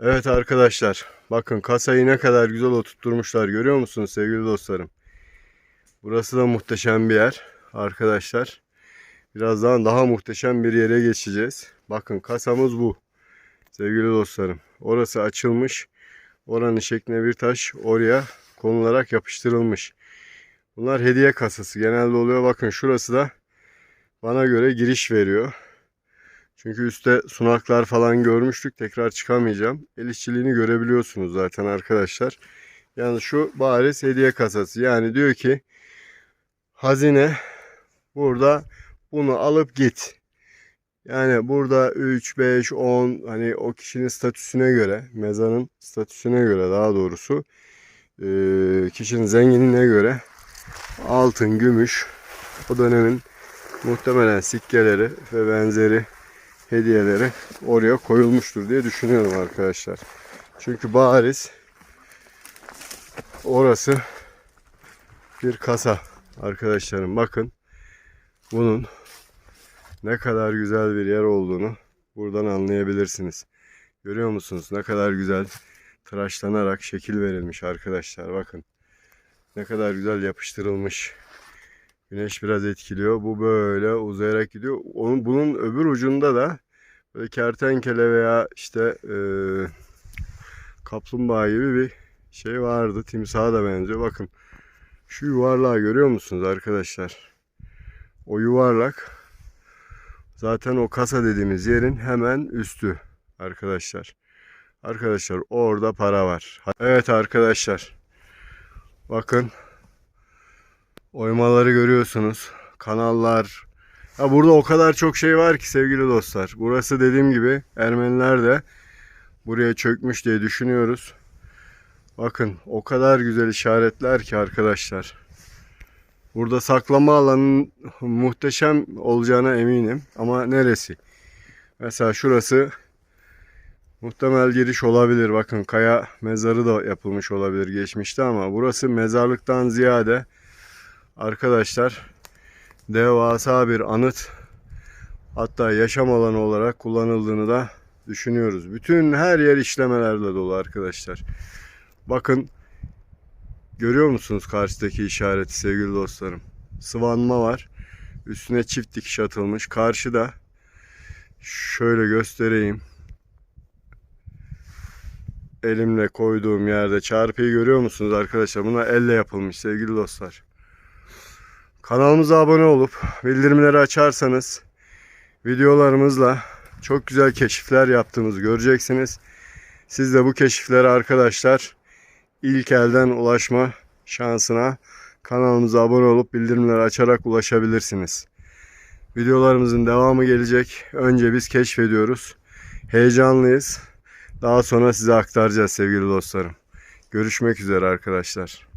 Evet arkadaşlar. Bakın kasayı ne kadar güzel oturtturmuşlar. Görüyor musunuz sevgili dostlarım? Burası da muhteşem bir yer. Arkadaşlar. Birazdan daha muhteşem bir yere geçeceğiz. Bakın kasamız bu. Sevgili dostlarım. Orası açılmış. Oranın şekline bir taş oraya konularak yapıştırılmış. Bunlar hediye kasası. Genelde oluyor. Bakın şurası da bana göre giriş veriyor. Çünkü üstte sunaklar falan görmüştük. Tekrar çıkamayacağım. El işçiliğini görebiliyorsunuz zaten arkadaşlar. Yani şu bariz hediye kasası. Yani diyor ki hazine burada bunu alıp git. Yani burada 3, 5, 10 hani o kişinin statüsüne göre, mezarın statüsüne göre daha doğrusu eee, kişinin zenginliğine göre altın, gümüş o dönemin muhtemelen sikkeleri ve benzeri hediyeleri oraya koyulmuştur diye düşünüyorum arkadaşlar. Çünkü bariz orası bir kasa arkadaşlarım. Bakın bunun ne kadar güzel bir yer olduğunu buradan anlayabilirsiniz. Görüyor musunuz? Ne kadar güzel tıraşlanarak şekil verilmiş arkadaşlar. Bakın ne kadar güzel yapıştırılmış. Güneş biraz etkiliyor. Bu böyle uzayarak gidiyor. Onun, bunun öbür ucunda da böyle kertenkele veya işte e, kaplumbağa gibi bir şey vardı. Timsaha da benziyor. Bakın şu yuvarlağı görüyor musunuz arkadaşlar? O yuvarlak zaten o kasa dediğimiz yerin hemen üstü arkadaşlar. Arkadaşlar orada para var. Evet arkadaşlar. Bakın oymaları görüyorsunuz. Kanallar. Ya burada o kadar çok şey var ki sevgili dostlar. Burası dediğim gibi Ermeniler de buraya çökmüş diye düşünüyoruz. Bakın o kadar güzel işaretler ki arkadaşlar. Burada saklama alanının muhteşem olacağına eminim. Ama neresi? Mesela şurası muhtemel giriş olabilir. Bakın kaya mezarı da yapılmış olabilir geçmişte ama burası mezarlıktan ziyade arkadaşlar devasa bir anıt hatta yaşam alanı olarak kullanıldığını da düşünüyoruz. Bütün her yer işlemelerle dolu arkadaşlar. Bakın görüyor musunuz karşıdaki işareti sevgili dostlarım? Sıvanma var. Üstüne çift dikiş atılmış. Karşıda şöyle göstereyim. Elimle koyduğum yerde çarpıyı görüyor musunuz arkadaşlar? Bunlar elle yapılmış sevgili dostlar. Kanalımıza abone olup bildirimleri açarsanız videolarımızla çok güzel keşifler yaptığımızı göreceksiniz. Siz de bu keşiflere arkadaşlar ilk elden ulaşma şansına kanalımıza abone olup bildirimleri açarak ulaşabilirsiniz. Videolarımızın devamı gelecek. Önce biz keşfediyoruz. Heyecanlıyız. Daha sonra size aktaracağız sevgili dostlarım. Görüşmek üzere arkadaşlar.